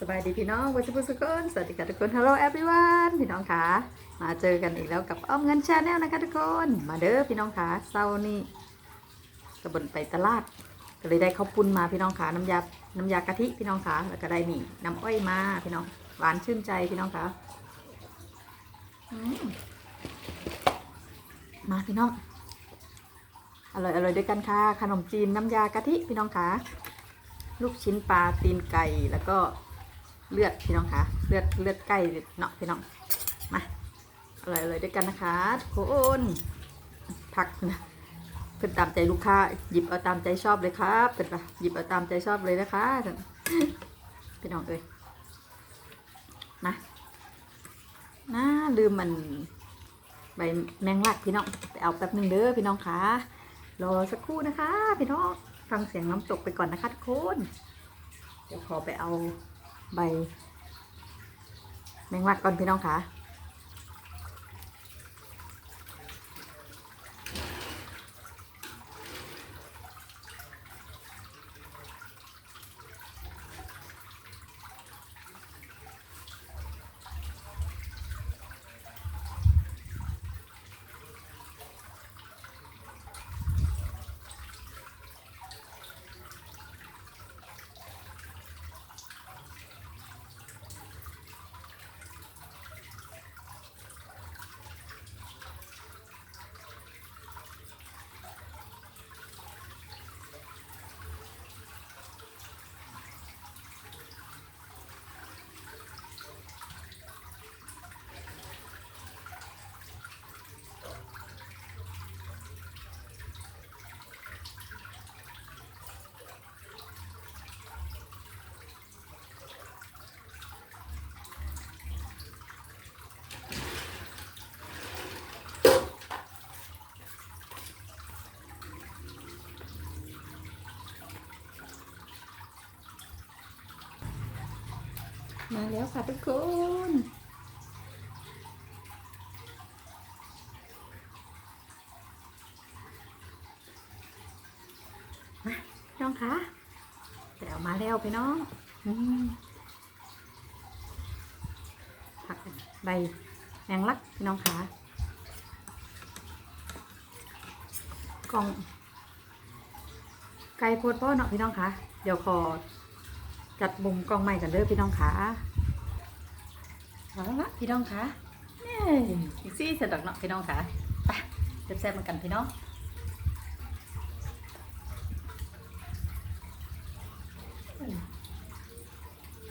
สบายดีพี่น้องวัชพุสุกนสวัสดีค่ะทุกคน Hello everyone พี่น้องค่ะ มาเจอกันอีกแล้วกับอ้อมเงินชาแนลนะคะทุกคน มาเด้อพี่น้องค่ะเศร้านี่กระบนไปตลาด ก็เลยได้ข้าวปุ้นมาพี่น้องค่ะน้ำยา น้ำยากะทิพี่น้องค่ะ แล้วก็ได้นี่น้ำอ้อยมาพี่น้อง หวานชื่นใจพี่น้องค่ะมมาพี่น้อง อร่อยอร่อยด้วยกันค่ะ ขนมจีนน้ำยากะทิพี่น้องค่ะ ลูกชิ้นปลาตีนไก่แล้วก็ เลือดพี่น้องคะเลือดเลือดไก่เนาะพี่น้องมาอร่อยเลยด้วยกันนะคะทุกคนผักนะเพิ่นตามใจลูกค้าหยิบเอาตามใจชอบเลยครับเป็นปะหยิบเอาตามใจชอบเลยนะคะพี่น้องเอ้ยนะนะลืมมันใบแมงลักพี่น้องไปเอาแป๊บหนึ่งเด้อพี่น้องคะรอสักครู่นะคะ พี่น้องฟังเสียงน้ำตกไปก่อนนะคะทุกคนเดี๋ยวขอไปเอา ใบแมงลักก่อนพี่น้องค่ะ มาแล้วค่ะทุกคนมาพี่น้องคะเดี๋ยวมาแล้วพี่น้องผักใบแมงลักพี่น้องคะกล่องไก่โพดพ่อเนาะพี่น้องคะเดี๋ยวขอ จัดมุมกล้องใหม่กันเด้อพี่น้องขาเอาละพี่น้องขาเย้อีซี่สร็จดอกเนาะพี่น้องขาไปแซ่บๆมากันพี่น้อง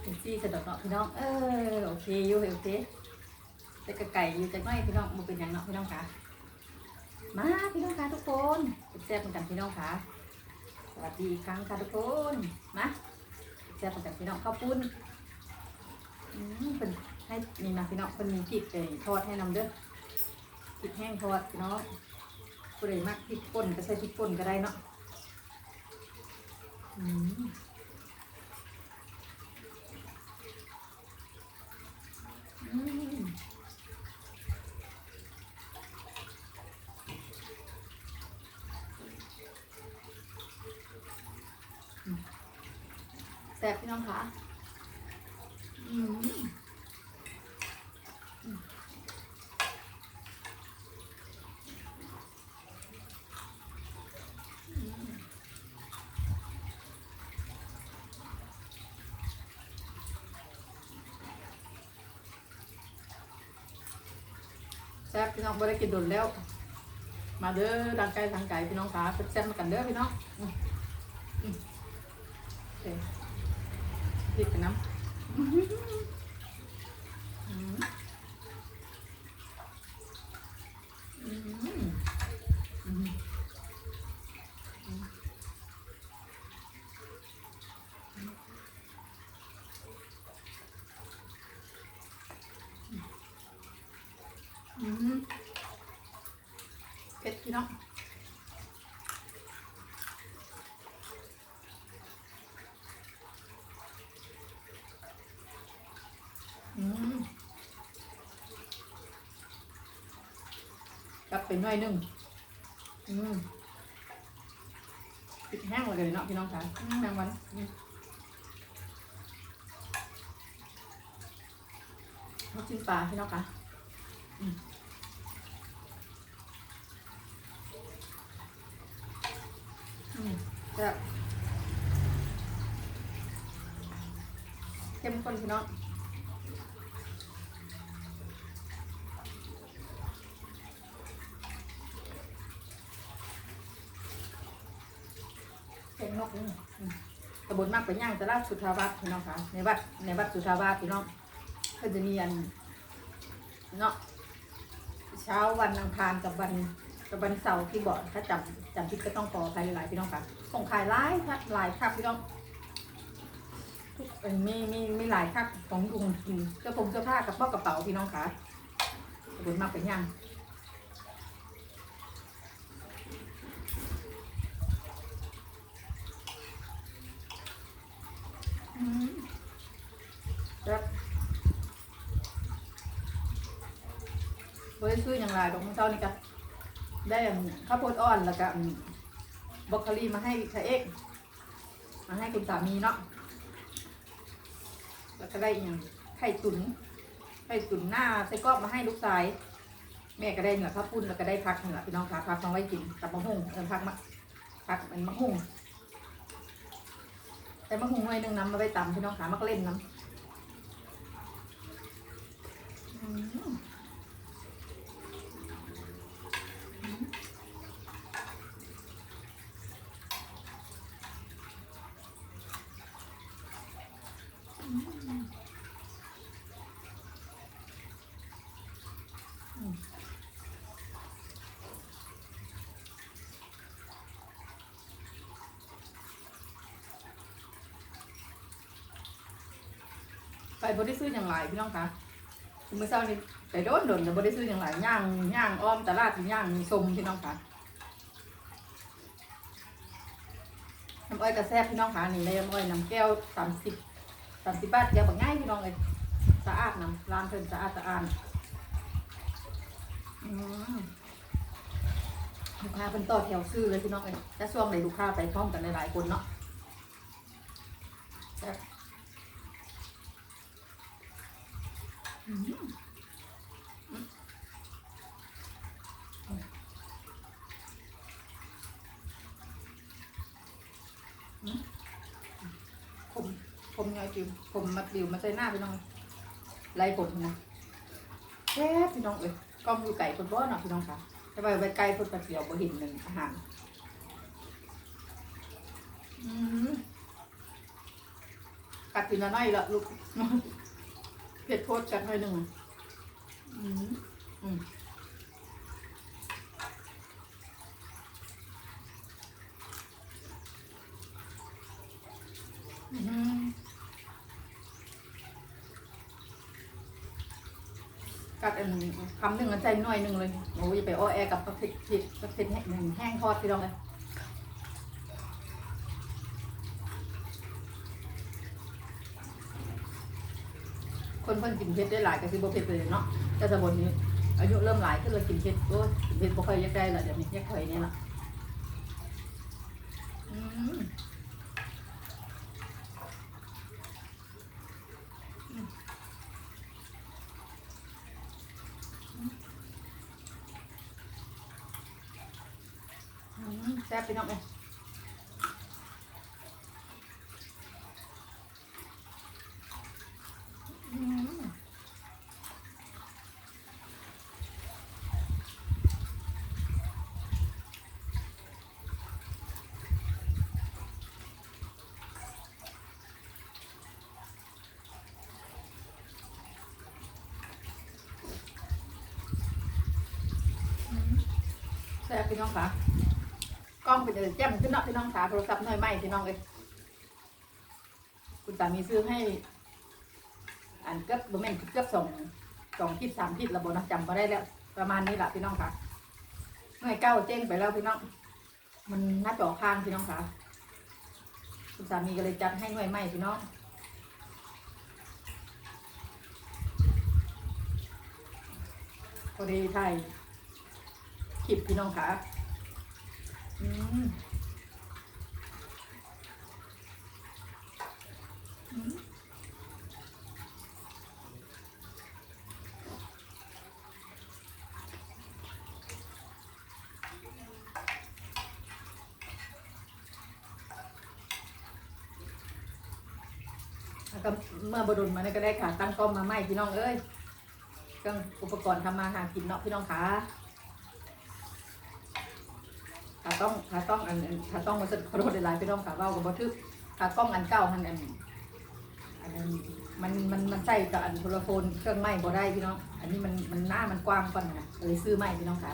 อีซี่สร็จดอกเนาะพี่น้อง เออโอเคอยู่โอเคแต่กระไก่อยู่จากน้อยพี่น้องมันเป็นอย่างเนาะพี่น้องขามาพี่น้องขาทุกคนแซ่บๆมากันพี่น้องขาสวัสดีครั้งค่ะทุกคน มา แซ่บจากพี่น้องข้าวปุ้นเป็นให้มีมาพี่น้องเป็นมีพริกเลยทอดให้นำเด้อพริกแห้งทอดพี่น้องผู้ใดมักพริกป่นก็ใช้พริกป่นก็ได้เนาะอืม แซ่บพี่น้องคะแซ่บพี่น้องบ่ได้กินดนแล้ว มาเด้อดังไก่ทางไก่พี่น้องคะแซ่บมากันเด้อพี่น้องอืมอืมโอเครีบกันน้ำอืมอืมอืมอืมเผ็ด พี่น้องอืมกลับไปหน่อยหนึง อืมปิดแห้งเลยเนาะพี่น้องค่ะอืมแมงวันอืมลูกชิ้นปลาพี่น้องคะอืมอืมแบบเข้มข้นพี่น้อง แกงนกนี่ตำบลมากไปย่างตลาดสุทธาวาสพี่น้องคะในวัดในวัดสุทธาวาสพี่น้องเพิ่นจะมีอันเนาะเช้าวันอังคารกับวันกับวันเสาร์ที่บอกถ้าจำจำทิศก็ต้องขออภัยหลายพี่น้องค่ะส่งขายหลายครับหลายครับพี่น้องทุกเอ่อมีมีมีหลายครับของลุงกินเสื้อผงเสื้อผ้ากระเป๋ากระเป๋าพี่น้องค่ะตำบลมากไปย่าง อืมครับบริสุทธิ์อย่างไรดอกมะเจ้า นี่ก็ได้ข้าวโพดอ่อนแล้วก็อันบรอกโคลีมาให้ชาเอกมาให้คุณสามีเนาะแล้วก็ได้อย่างไข่ตุ๋นไข่ตุ๋นหน้าไส้กรอกมาให้ลูกชายแม่ก็ได้เหนือข้าวปุ้นแล้วก็ได้พักเหนือพี่น้องค่ะพักมาไว้กินกับมะฮุ่งเออพักมะพักเป็นมะฮุ่งแต่มะฮุงหน่อยหนึงน้ำมาไปตำพี่น้องขามาก็เล่นน้ำ บริสุทธิ์อย่างไรพี่น้องคะคุณเมื่อเช้านี้ไปโดนโดนแต่บริสุทธิ์อย่างไรย่างย่างอ้อมตลาดย่างสมพี่น้องคะน้ำอ้อยกระแซบพี่น้องคะนี่เลยน้ำอ้อยน้ำแก้วสามสิบสามสิบบาทแก้วแบบง่ายพี่น้องเลยสะอาดน้ำร้านเพิ่นสะอาดสะอาดอืมลูกค้าเป็นต่อแถวซื้อเลยพี่น้องเลยจะช่วงไหนลูกค้าไปพร้อมกันหลายๆคนเนาะแซ่บอืม ผมผมไงจิวผมมาดิวมาใส่หน้าพี่น้องไล่ผมนะแซ่พี่น้องเอ้ยกล้องอยู่ไก่คนบ้านเนาะพี่น้องค่ะแต่ว่าไปไกลคนกระเดียวบ่เห็นหนึ่งอาหารอืมกัดทีละน้อยละลูก เผ็ดโคตรจัดหน่อยหนึ่งอืมอืมอืมกัดอันคำหนึ่งอันใจหน่อยหนึ่งเลยโอ้ยไปอ้อแอกับกระเผ็ดเผ็ดกระเผ็ดแห้งแห้งทอดพี่น้องเลยค นเพิ่นเผ็ดได้หลายก็คือบ่เผ็ดเลยเนาะแต่สมบูรณ์นี้อายุเริ่มหลายก็เลยกินเผ็ดโอ้ยกินเผ็ดบ่ค่อยอยักได้ละเดี๋ยวนี้อยักถอยเนี่ยละอืม อืมแซ่บพี่น้องเลยอืม แซ่บพี่น้องค่ะกล้องเป็นจะแจ่มขึ้นเนาะพี่น้องขาโทรศัพท์หน่อยไหมพี่น้องเลยคุณสามีซื้อให้ อันเกือบบ่แม่นเกือบสองสองคิดสามคิดระบบนะจำมาได้แล้ว ประมาณนี้แหละพี่น้องค่ะหน่วยเก้าเจ๊งไปแล้วพี่น้อง มันหน้าจอค้างพี่น้องค่ะคุณสามีก็เลยจัดให้หน่วยใหม่พี่น้องพอดีไทยคลิปพี่น้องค่ะ อืมอืม ก็เมื่อบดุลมาเนี่ยก็ได้ขาตั้งกล้องมาใหม่พี่น้องเอ้ยเครื่องอุปกรณ์ทำมาหากินเนาะพี่น้องขาขาต้องขาต้องอันอันขาต้องมาสขอโทษหลายพี่น้องขาเว่ากับบทึกขากล้องอันเก่าอันอันอันนั้นมันมันมันใส่กับอันโทรโฟนเครื่องไม้บ่ได้พี่น้อง อันนี้มันมันหน้ามันกว้างกว่านะเลยซื้อใหม่พี่น้องขา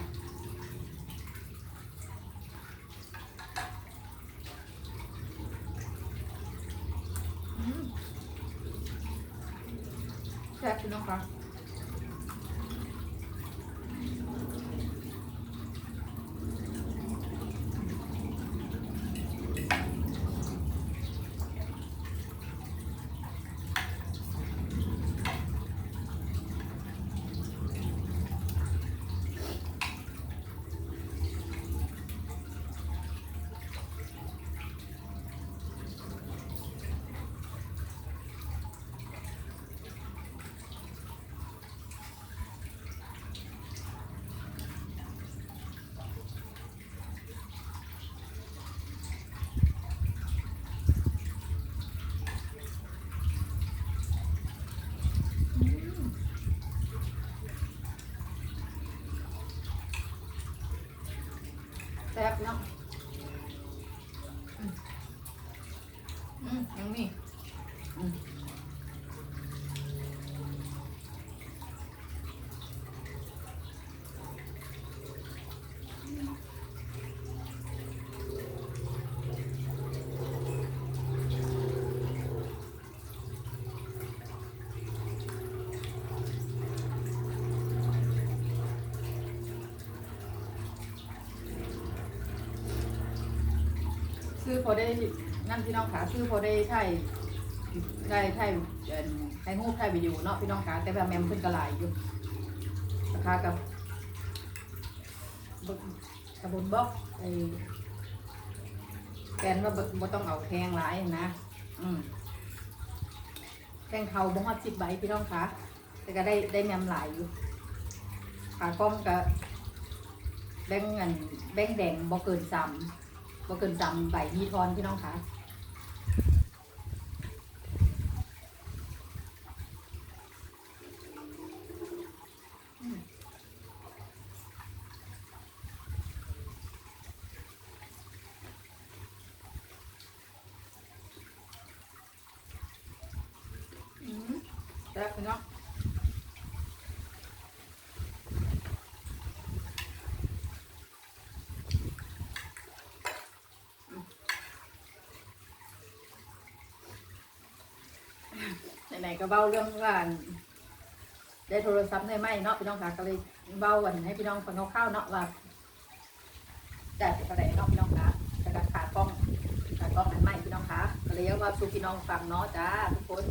ซ่บเนาะอืมอืมยังมีอืม คือพอได้นั่นพี่น้องขาคือพอได้ถ่ายได้ถ่ายเอ่อถ่ายรูปถ่ายวิดีโอเนาะพี่น้องขาแต่แบบแมมเพิ่นก็หลายอยู่ราคากับกกับนบล็อกไอ้แกนว่าบ่ต้องเอาแพงหลายนะ อืมแพงเขาบ่ฮอดสิบใบพี่น้องคะแต่ก็ได้ได้แมมหลายอยู่ขากล้องก็แบงเงินแบงแดงบ่เกินสาม บ่เกินจำใบมีทอนพี่น้องคะอืมอืมแซ่บพี่น้อง ไหนๆก็เบ้าเรื่องว่าได้โทรศัพท์ได้ไหมเนาะพี่น้องค่ะก็เลยเบ้าวันให้พี่น้องฟังคร่าวๆเนาะว่าจ่ายไปเท่าไหร่เนาะพี่น้องค่ะแต่ก็ขากล้องขากล้องอันใหม่พี่น้องค่ะก็เลยเอาว่าสู่พี่น้องฟังเนาะจ้าทุกคน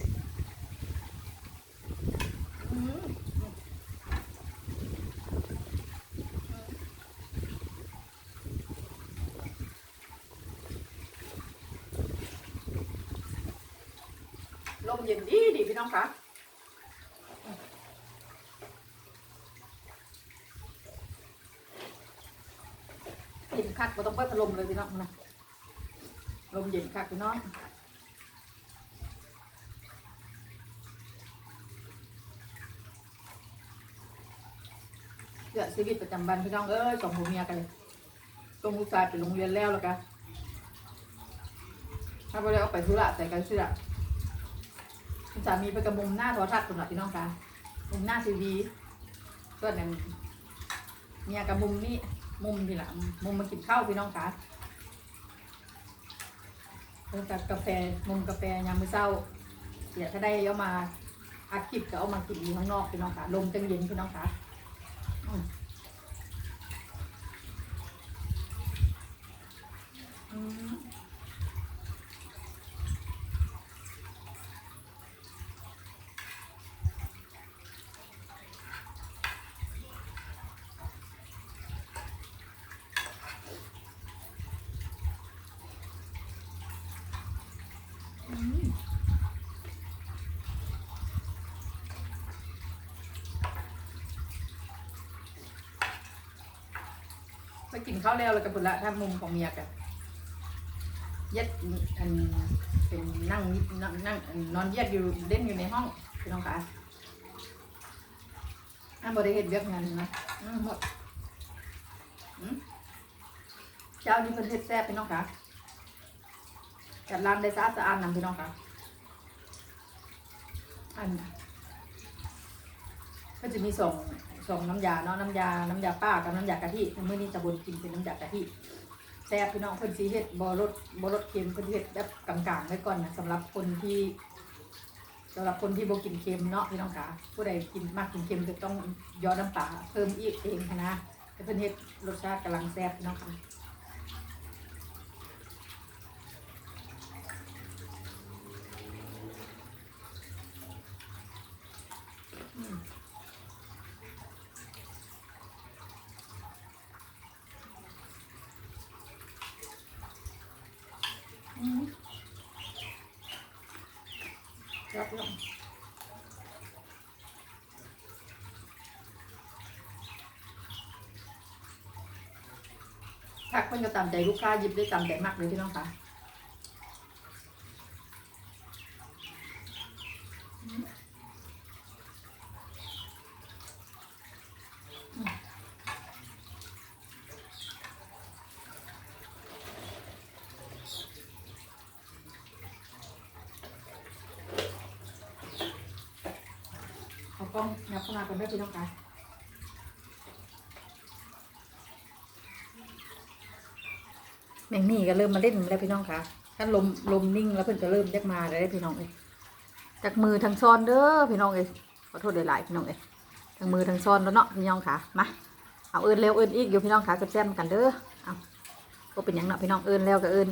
เย็นดีดีพี่น้องคะเย็นคักเราต้องเปิดพัดลมเลยพี่น้องนะลมเย็นคักพี่น้องเกิดชีวิตประจำวันพี่น้องเอ้ยสองผัวเมียกันเลยตรงลูกชายไปโรงเรียนแล้วแล้วกันถ้าไปแล้วไปธุระใส่กันสื้อคุณ สามีไปกระมุมหน้าโทรทัศน์คุณหน่อยพี่น้องคะมุมหน้าทีวีก็เนี่ยเมียกับมุมนี่มุมทีหลังมุมมากินข้าวพี่น้องคะมุมกับกาแฟมุมกาแฟยามมื้อเช้าเดี๋ยวถ้าได้เอามาอัดคลิปก็เอามากินอยู่ข้างนอกพี่น้องคะลมจังเย็นพี่น้องคะอืมอืมอืมไปกินข้าว แล้วแล้วกับผลละถ้ามุมของเมียกันย็ดอันเป็นนั่งนั่งนั่งนอนย็ดอยู่เล่นอยู่ในห้องพี่น้องคะอันบริเหตุเวียกงานนะอืมหมดเจ้านี่เพิ่นเฮ็ดแซ่บพี่น้องคะจัดร้านได้สะอาดสะอาดนำพี่น้องคะอันก็จะมีสอง สองน้ำยาเนาะน้ำยา น้ำยาป้ากับน้ำยากะทิเมื่อนี้ตะบนกินเป็นน้ำยากะทิแซ่บพี่น้องเพิ่นสีเฮ็ดบ่รสบ่รสเค็มเพิ่นเฮ็ดแบบกลางๆไว้ก่อนนะสำหรับคนที่สำหรับคนที่บ่กินเค็มเนาะพี่น้องคะผู้ใดกินมากกินเค็มจะต้องย้อนน้ำปลาเพิ่มอีกเองนะแต่เพิ่นเฮ็ดรสชาติกำลังแซ่บพี่น้องค่ะอืมอืมค รับพี่งถ้าคนจะตามใจลูกค้าหยิบได้ตามใจมากเลยพี่น้องค่ะ เอากล้องนับ เข้ามากันด้วยพี่น้องค่ะแมงนี่ก็เริ่มมาเล่นแล้วพี่น้องค่ะถ้าลมลมนิ่งแล้วเพิ่นก็เริ่มยักมาแล้วพี่น้องเอ้ยจากมือทางซ้อนเด้อพี่น้องเอ้ยขอโทษหลายๆพี่น้องเอ้ยทางมือทางซ้อนแล้วเนาะพี่น้องค่ะมาเอาเอินเร็วเอินอีกอยู่พี่น้องค่ะแซ่บๆกันเด้อเอาก็เป็นอย่างเนาะพี่น้องเอินแล้วก็เอิน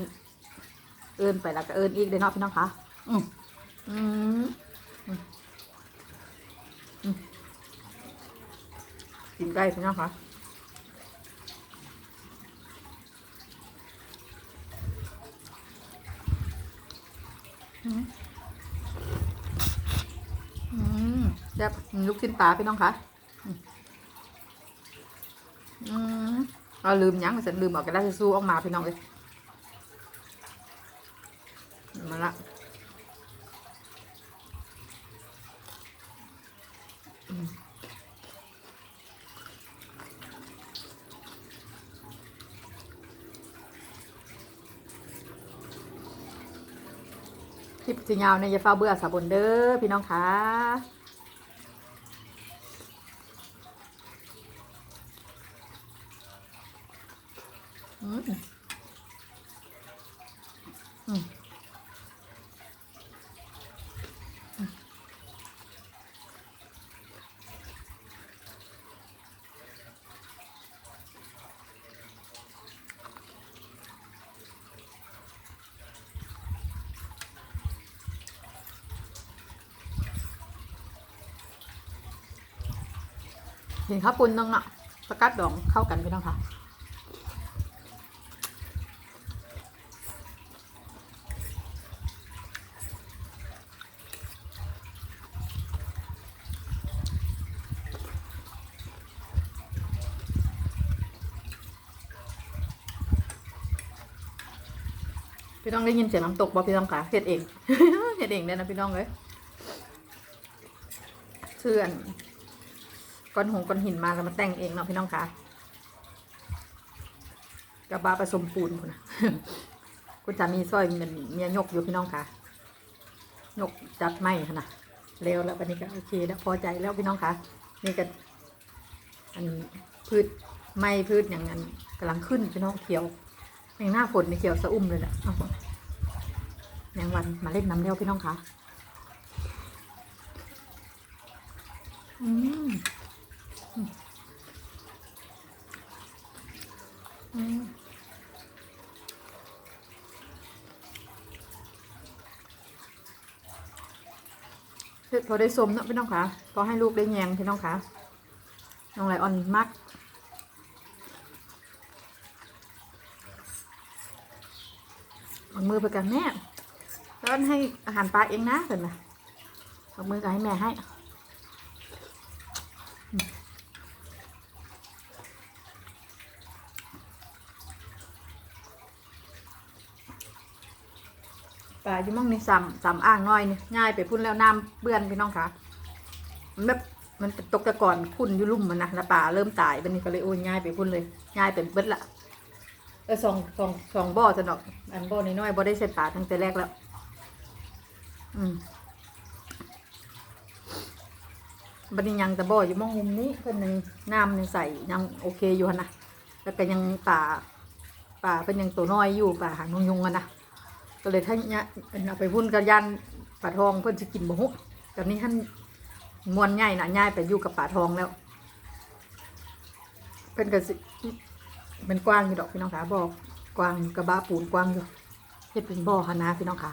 เอินไปแล้วก็เอินอีกเด้อเนาะพี่น้องค่ะอืมอืม กินได้พี่น้องคะอืมอืมแซ่บลูกชิ้นปลาพี่น้องคะอืมเราลืมยังฉันลืมเอากระดาษทิชชู่ออกมาพี่น้องเลยมาละค ลิปสียาวเนี่ยอย่าเฝ้าเบื่อสาบนเด้อพี่น้องคะอืมอืม ข้าวปุ้นต้องอะสกัดดองเข้ากันพี่น้องค่ะพี่น้องได้ยินเสียงน้ำตกบ่พี่น้องคะเฮ็ดเองเฮ็ดเองเลยนะพี่น้องเลยเชื่อน ก้อนหงก้อนหินมาแล้วมาแต่งเองเนาะพี่น้องคะกับบาผสมปูนพุ่นะคุณสามีซอยมันเมียยกอยู่พี่น้องคะยกจัดไม่ค่ะนะเร็วแล้ววันนี้ก็โอเคแล้วพอใจแล้วพี่น้องคะนี่ก็อันพืชไม้พืชอย่างนั้นกำลังขึ้นพี่น้องเขียวอย่างหน้าฝนนี่เขียวสะอุ้มเลยแหละเอาแมงวันมาเล่นน้ำเลี้ยวพี่น้องคะอืมอืมอืม เสร็จพอได้สมเนอะพี่น้องคะพอให้ลูกได้แยงพี่น้องคะน้องไลออนมักเอามือไปกันแม่แล้วให้อาหารปลาเองนะเห็นไหมเอามือกันให้แม่ให้ ป่าอยู่มั่งนี่ซ้ำซ้ำอ่างน้อยนี่ง่ายไปพุ่นแล้วน้ำเปื้อนพี่น้องคะมันแบบมันตกตะกอนพุ่นอยู่ลุ่มมันนะแล้วป่าเริ่มตายบันนี้ก็เลยโอ้ยง่ายไปพุ่นเลย ง่ายเป็นเบิดละเออสองสองสองบ่อจะดอก อันบ่อน้อยบ่อได้ใส่ป่าตั้งแต่แรกแล้ว อืมบันนี้ยังแต่บ่ออยู่มองมุมนี้เพิ่นยังน้ำยังใส่ยังโอเคอยู่นะแล้วก็ยังป่าป่าเป็นยังตัวน้อยอยู่ป่าหางนงยุงอะนะ ก็เลยท่านเนี่ยเอาไปพุ่นกับยันป่าทองเพื่อนจะกินบ่ฮุตอนนี้ท่านมวนใหญ่นะง่ายไปอยู่กับป่าทองแล้ว เพิ่นก็สิเป็นกว้างอยู่ดอกพี่น้องขาบอกกว้างกระบะปูนกว้างอยู่เฮ็ดเป็นบ่อคณะพี่น้องขา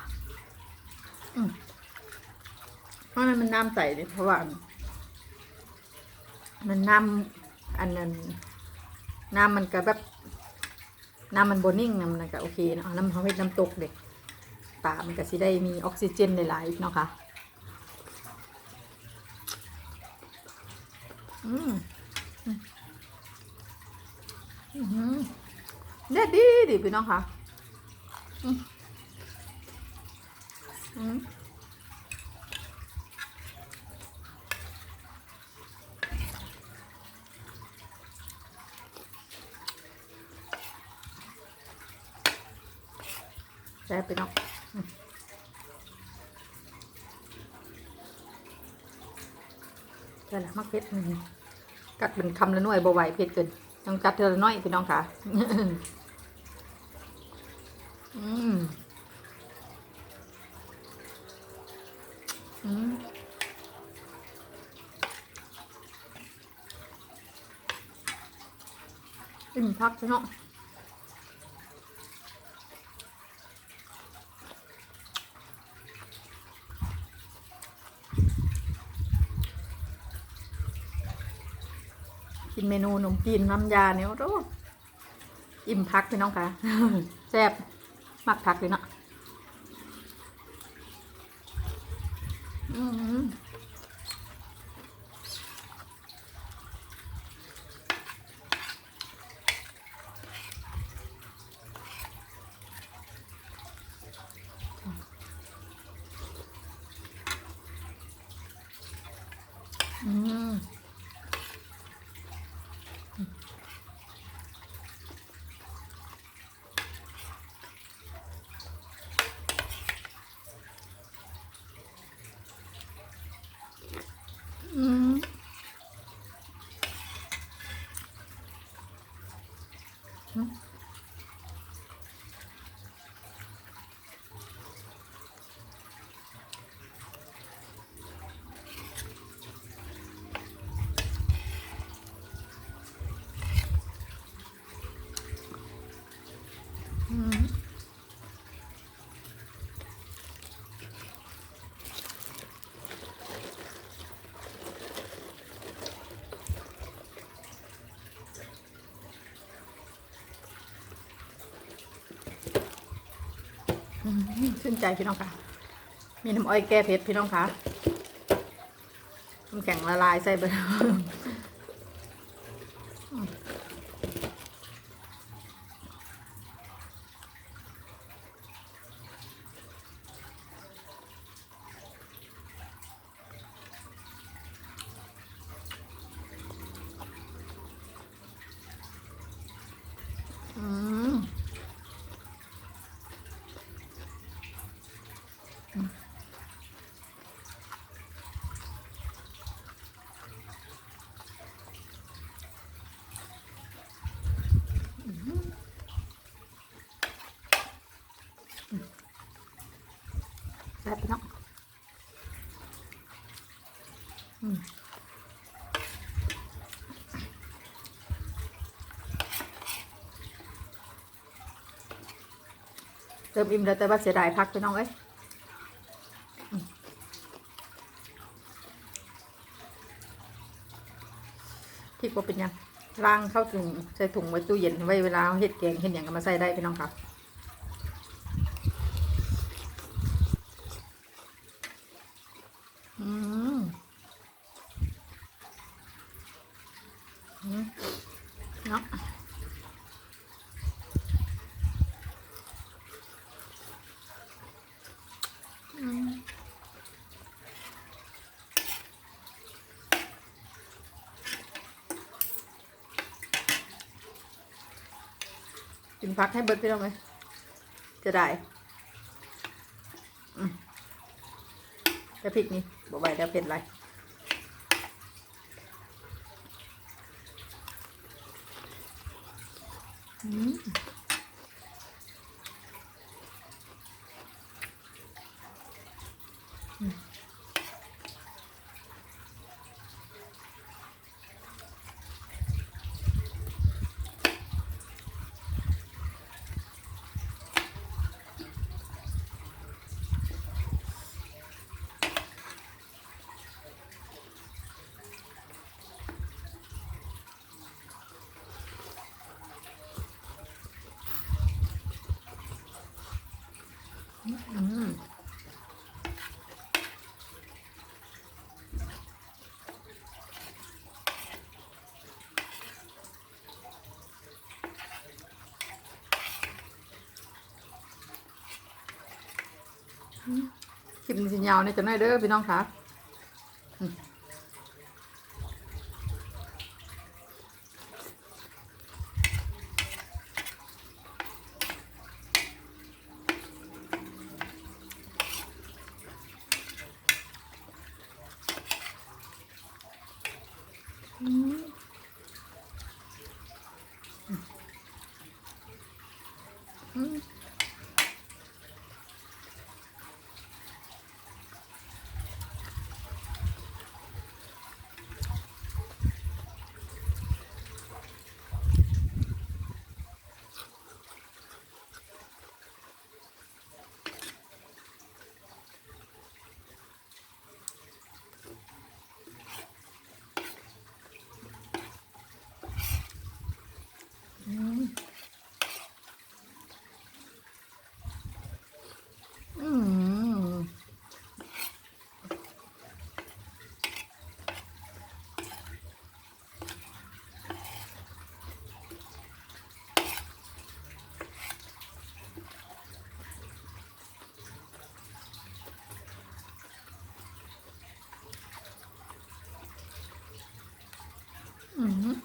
เพราะมันมันน้ำใสเลยเพราะว่า มันน้ำอันนั้นน้ำมันก็แบบน้ำมันโบนิ่งน้ำมันก็โอเคเนาะน้ำเขาเฮ็ดน้ำตกเด็กามันก็สิได้มีออกซิเจนหลายๆเนาะค่ะอืมอืมอืมเด็ดดีดีพี่น้องค่ะอืมอืมแซ่บพี่น้อง อืมใช่ละมักเผ็ดกัดเป็นคำละหน่วยบ่ไหวเผ็ดเกินต้องกัดเทอละน้อยพี่น้องค่ะอืมอืมอิ่มพักพี่น้องกิ เมนูขนมจีนน้ำยาเนี่ยโอ้โหอิ่มพักพี่น้องค่ะแซ่บมากพักเลยเนาะอืมอืม อืม อื ชื่นใจพี่น้องค่ะ มีน้ำอ้อยแก้เผ็ดพี่น้องค่ะน้ำแข็งละลายใส่ไปอืม แซ่บน้องเติมอิ่มแล้วแต่ว่าเสียดายพักพี่น้องเอ้ยที่ว่าเป็นยังล้างเข้าถุงใส่ถุงไว้ตู้เย็นไว้เวลาเฮ็ดแกงเห็นอย่างก็มาใส่ได้พี่น้องค่ะอืมอืมเนาะ กินพักให้เบิดพี่น้องไหมจะได้อืมแต่พริกนี่บอกไว้แล้วเผ็ดไรอืม คลิปนี้สิยาวเนี่ยจะน้อยเด้อพี่น้องค่ะ อืม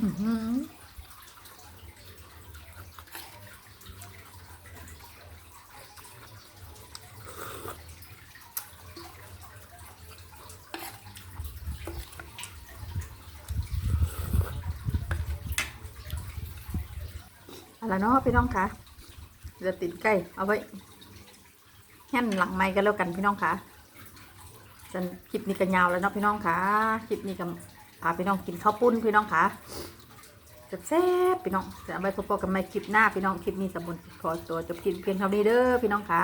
อื้อหือเอาละเนาะพี่น้องคะจะติดใกล้เอาไว้แห่นหลังไม้กันแล้วกันพี่น้องคะจนคลิปนี้ก็ยาวแล้วเนาะพี่น้องคะคลิปนี้ก็พาพี่น้องกินข้าวปุ้นพี่น้องคะแซ่บพี่น้องจะเอาไปพบกันใหม่คลิปหน้าพี่น้องคลิปนี้สมบูรณ์ขอตัวจบกินเพียงเท่านี้เด้อพี่น้องคะ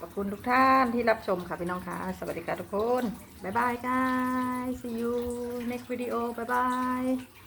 ขอบคุณทุกท่านที่รับชมค่ะพี่น้องคะสวัสดีค่ะทุกคนบ๊ายบาย guys see you next video บ๊ายบาย